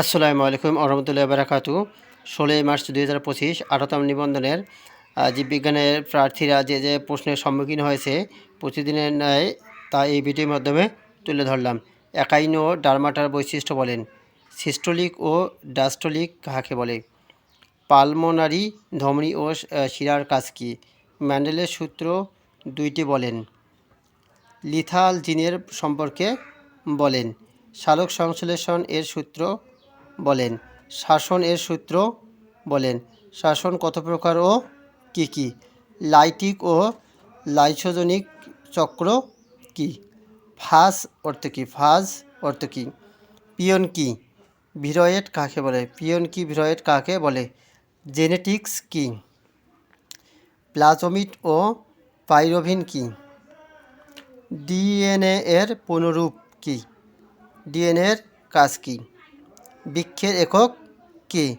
আসসালামু আলাইকুম আরহামতুল্লাহ বারাকাতু ষোলোই মার্চ দুই হাজার পঁচিশ আঠারোতম নিবন্ধনের জীববিজ্ঞানের প্রার্থীরা যে যে প্রশ্নের সম্মুখীন হয়েছে, প্রতিদিনের ন্যায় তা এই ভিডিওর মাধ্যমে তুলে ধরলাম। একাইন ও ডারমাটার বৈশিষ্ট্য বলেন, সিস্টোলিক ও ডাস্টোলিক কাকে বলে? পালমোনারি ধমনি ও শিরার কাজ কী? ম্যান্ডেলের সূত্র দুইটি বলেন লিথাল জিনের সম্পর্কে বলেন। সালোক সংশ্লেষণ এর সূত্র বলেন। শাসন এর সূত্র বলেন। শাসন কত প্রকার ও কি কি? লাইটিক ও লাইসোজনিক চক্র কি? ফাজ অর্থ কি? ফাজ অর্থ কি? পিয়ন কি? ভিরয়েট কাকে বলে? পিয়ন কি ভিরয়েট কাকে বলে? জেনেটিক্স কি? প্লাজমিড ও পাইরোভিন কি? ডিএনএ এর পুনরূপ কি? ডিএনএ এর কাজ কি? বৃক্ষের একক কি?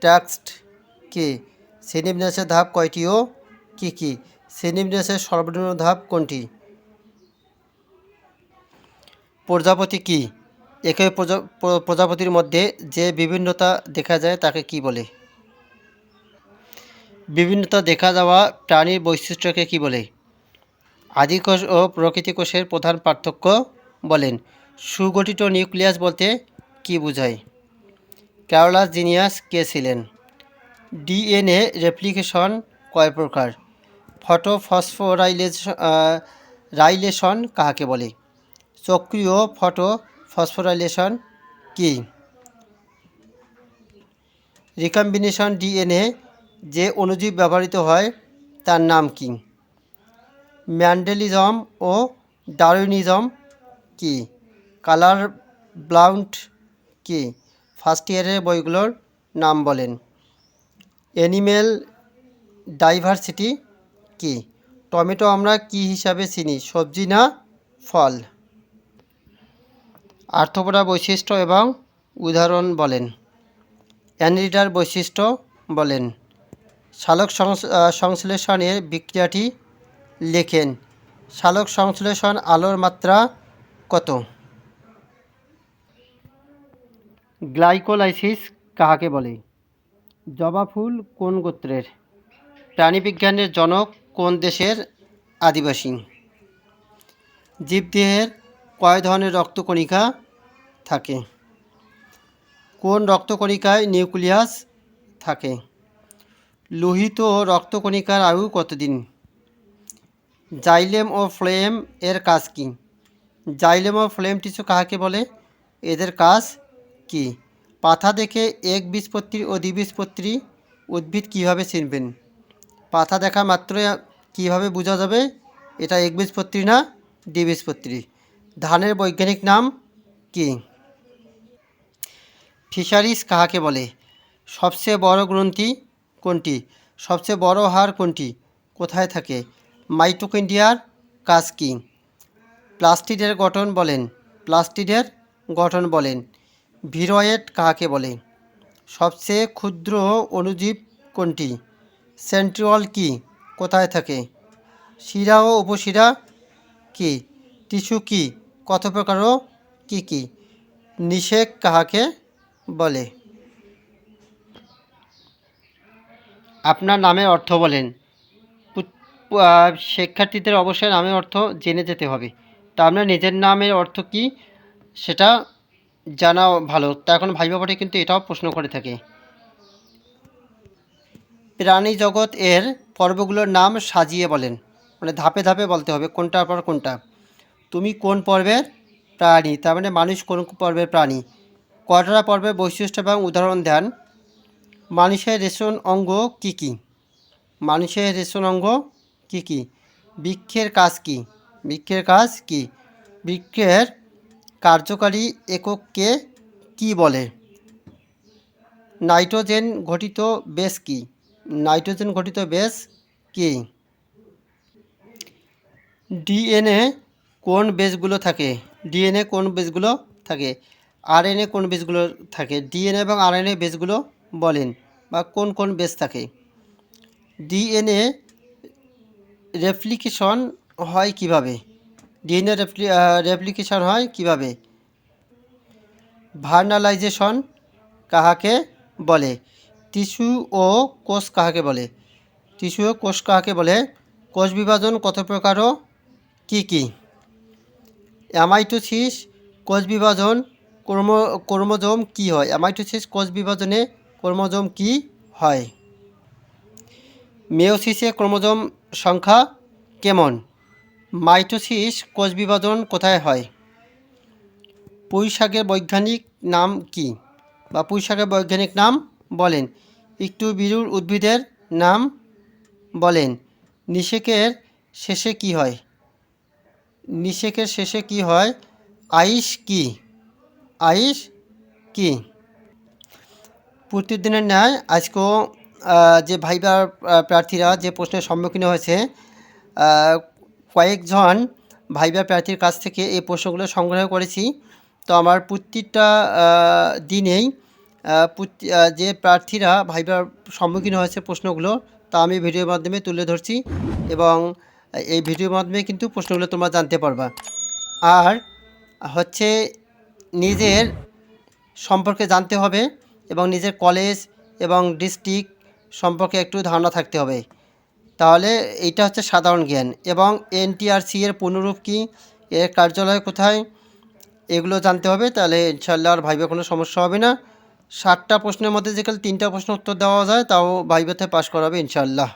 ট্যাক্সট কি? শ্রেণীবিন্যাসের ধাপ কয়টি ও কী কী? শ্রেণীবিন্যাসের সর্বনিম্ন ধাপ কোনটি? প্রজাপতি কি? প্র- প্রজাপতির মধ্যে যে বিভিন্নতা দেখা যায় তাকে কি বলে? বিভিন্নতা দেখা যাওয়া প্রাণীর বৈশিষ্ট্যকে কি বলে? আদিকোষ ও প্রকৃতি কোষের প্রধান পার্থক্য বলেন। সুগঠিত নিউক্লিয়াস বলতে কি বোঝায়? ক্যারোলাস জিনিয়াস কে ছিলেন? ডিএনএ রেপ্লিকেশন কয় প্রকার? ফটোফসফোরাইলেশন রাইলেশন কাকে বলে? চক্রীয় ফটো ফসফোরাইলেশন কি? রিকম্বিনেশন ডিএনএ যে অণুজীব ব্যবহৃত হয় তার নাম কি? ম্যান্ডেলিজম ও ডারউইনিজম কি? কালার ব্লাউন্ড কি? ফার্স্ট ইয়ারের বইগুলোর নাম বলেন। অ্যানিমেল ডাইভার্সিটি কি? টমেটো আমরা কি হিসাবে চিনি? সবজি না ফল? আর্থপোডা বৈশিষ্ট্য এবং উদাহরণ বলেন। অ্যানরিডার বৈশিষ্ট্য বলেন। সংস- সংশ্লেষণের বিক্রিয়াটি লেখেন। সালোক সংশ্লেষণ আলোর মাত্রা কত? গ্লাইকোলাইসিস কাহাকে বলে? জবা ফুল কোন গোত্রের? প্রাণীবিজ্ঞানের জনক কোন দেশের আদিবাসী? জীবদেহের কয় ধরনের রক্তকণিকা থাকে? কোন রক্তকণিকায় নিউক্লিয়াস থাকে? লোহিত রক্তকণিকার আয়ু কতদিন? জাইলেম ও ফ্লেম এর কাজ কি? জাইলেম ও ফ্লেম টিস্যু কাহাকে বলে? এদের কাজ কি? পাতা দেখে একবীজপত্রী ও দ্বিবীজপত্রী উদ্ভিদ কীভাবে চিনবেন? পাতা দেখা মাত্রই কীভাবে বোঝা যাবে? এটা একবীজপত্রী না দ্বিবীজপত্রী ধানের বৈজ্ঞানিক নাম কি? ফিশারিস কাহাকে বলে? সবচেয়ে বড় গ্রন্থি কোনটি? সবচেয়ে বড় হাড় কোনটি? কোথায় থাকে? মাইটোকন্ড্রিয়ার কাজ কি? প্লাস্টিডের গঠন বলেন। প্লাস্টিডের গঠন বলেন। ভিরয়েট কাকে বলে? সবচেয়ে ক্ষুদ্র অণুজীব কোনটি? সেন্ট্রিওল কি? কোথায় থাকে? শিরা ও উপশিরা কি? টিস্যু কি? কত প্রকার ও কী কী? নিষেক কাহাকে বলে? আপনার নামের অর্থ বলেন। শিক্ষার্থীদের অবশ্যই নামের অর্থ জেনে যেতে হবে। তা আপনার নিজের নামের অর্থ কি? সেটা জানা ভালো। তা এখন ভাইবা পাঠে কিন্তু এটাও প্রশ্ন করে থাকে। প্রাণী জগৎ এর পর্বগুলোর নাম সাজিয়ে বলেন। মানে ধাপে ধাপে বলতে হবে কোনটার পর কোনটা। তুমি কোন পর্বের প্রাণী? তার মানে মানুষ কোন পর্বের প্রাণী? কয়টা পর্বের বৈশিষ্ট্য এবং উদাহরণ দেন? মানুষের রেশন অঙ্গ কি কি? মানুষের রেশন অঙ্গ কি কি? বৃক্ষের কাজ কি? বৃক্ষের কাজ কি? বৃক্ষের কার্যকারী একককে কি বলে? নাইট্রোজেন ঘটিত বেস কি? নাইট্রোজেন ঘটিত বেস কি? ডিএনএ কোন বেসগুলো থাকে? ডিএনএ কোন বেসগুলো থাকে? আরএনএ কোন বেসগুলো থাকে? ডিএনএ এবং আরএনএ বেসগুলো বলেন বা কোন কোন বেস থাকে? ডিএনএ রেপ্লিকেশন হয় কীভাবে? ডিএনএ রেপ্লি রেপ্লিকেশন হয় কীভাবে? ভার্নালাইজেশন কাহাকে বলে? টিস্যু ও কোষ কাহাকে বলে? টিস্যু ও কোষ কাহাকে বলে? কোষ বিভাজন কত প্রকার ও কী কী? অ্যামাইটোসিস কোষ বিভাজন ক্রোম ক্রোমোজোম কী হয়? অ্যামাইটোসিস কোষ বিভাজনে ক্রোমোজোম কী হয়? মেয়োসিসে ক্রোমোজোম সংখ্যা কেমন? মাইটোসিস কোষ বিভাজন কোথায় হয়? পুঁই শাকের বৈজ্ঞানিক নাম কি? বা পুঁই শাকের বৈজ্ঞানিক নাম বলেন। একটু বিরুর উদ্ভিদের নাম বলেন। নিষেকের শেষে কি হয়? নিষেকের শেষে কি হয়? আইস কি? আইস কি? প্রতিদিনের ন্যায় আজকেও যে ভাইবার প্রার্থীরা যে প্রশ্নের সম্মুখীন হয়েছে কয়েকজন ভাইবার প্রার্থীর কাছ থেকে এই প্রশ্নগুলো সংগ্রহ করেছি। তো আমার প্রত্যেকটা দিনেই যে প্রার্থীরা ভাইবার সম্মুখীন হয়েছে প্রশ্নগুলো, তা আমি ভিডিওর মাধ্যমে তুলে ধরছি এবং এই ভিডিওর মাধ্যমে কিন্তু প্রশ্নগুলো তোমরা জানতে পারবা। আর হচ্ছে নিজের সম্পর্কে জানতে হবে এবং নিজের কলেজ এবং ডিস্ট্রিক্ট সম্পর্কে একটু ধারণা থাকতে হবে। তাহলে এইটা হচ্ছে সাধারণ জ্ঞান। এবং এনটিআরসি এর পুনরূপ কি? এর কার্যালয় কোথায়? এগুলো জানতে হবে, তাহলে ইনশাল্লাহ আর ভাইবে কোনো সমস্যা হবে না। ষাটটা প্রশ্নের মধ্যে যেখানে তিনটা প্রশ্ন উত্তর দেওয়া যায়, তাও ভাইবেতে পাশ করাবে ইনশাল্লাহ